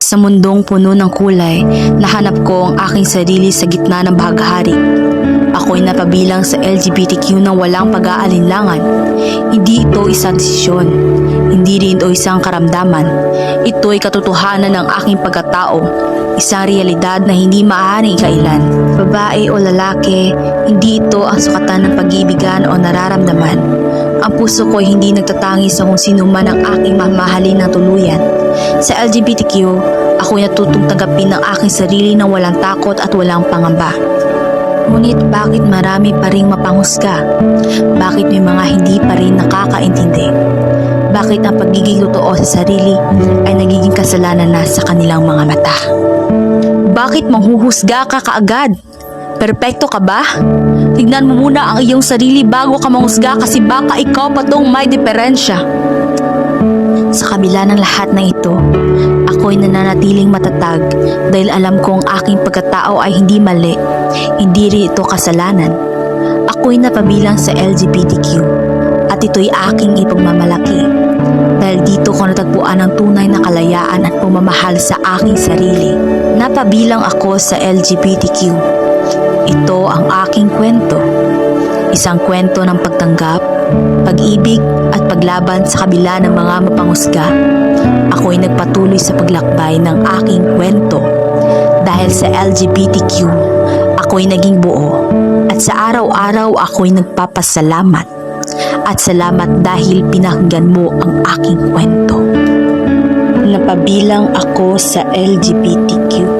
Sa mundong puno ng kulay, nahanap ko ang aking sarili sa gitna ng bahaghari. Ako'y napabilang sa LGBTQ na walang pag-aalinlangan. Hindi ito isang desisyon. Hindi rin ito isang karamdaman. Ito'y katotohanan ng aking pagkatao. Isang realidad na hindi maaaring ikailan. Babae o lalaki, hindi ito ang sukatan ng pag-iibigan o nararamdaman. Ang puso ko hindi nagtatangi sa kung sino man ang aking mamahalin ng tuluyan. Sa LGBTQ, ako'y natutong tanggapin ng aking sarili ng walang takot at walang pangamba. Ngunit bakit marami pa ring mapanghusga? Bakit may mga hindi pa rin nakakaintindi? Bakit ang pagiging totoo sa sarili ay nagiging kasalanan na sa kanilang mga mata? Bakit manghuhusga ka kaagad? Perpekto ka ba? Tignan mo muna ang iyong sarili bago ka manghusga kasi baka ikaw pa tong may diferensya. Sa kabila ng lahat ng ito, ako'y nananatiling matatag dahil alam kong aking pagkatao ay hindi mali, hindi rin ito kasalanan. Ako'y napabilang sa LGBTQ at ito'y aking ipagmamalaki dahil dito ko natagpuan ang tunay na kalayaan at pumamahal sa aking sarili. Napabilang ako sa LGBTQ. Ito ang aking kwento. Isang kwento ng pagtanggap, pag-ibig at paglaban sa kabila ng mga mapanghusga. Ako'y nagpatuloy sa paglakbay ng aking kwento. Dahil sa LGBTQ, ako'y naging buo. At sa araw-araw ako'y nagpapasalamat. At salamat dahil pinakinggan mo ang aking kwento. Napabilang ako sa LGBTQ.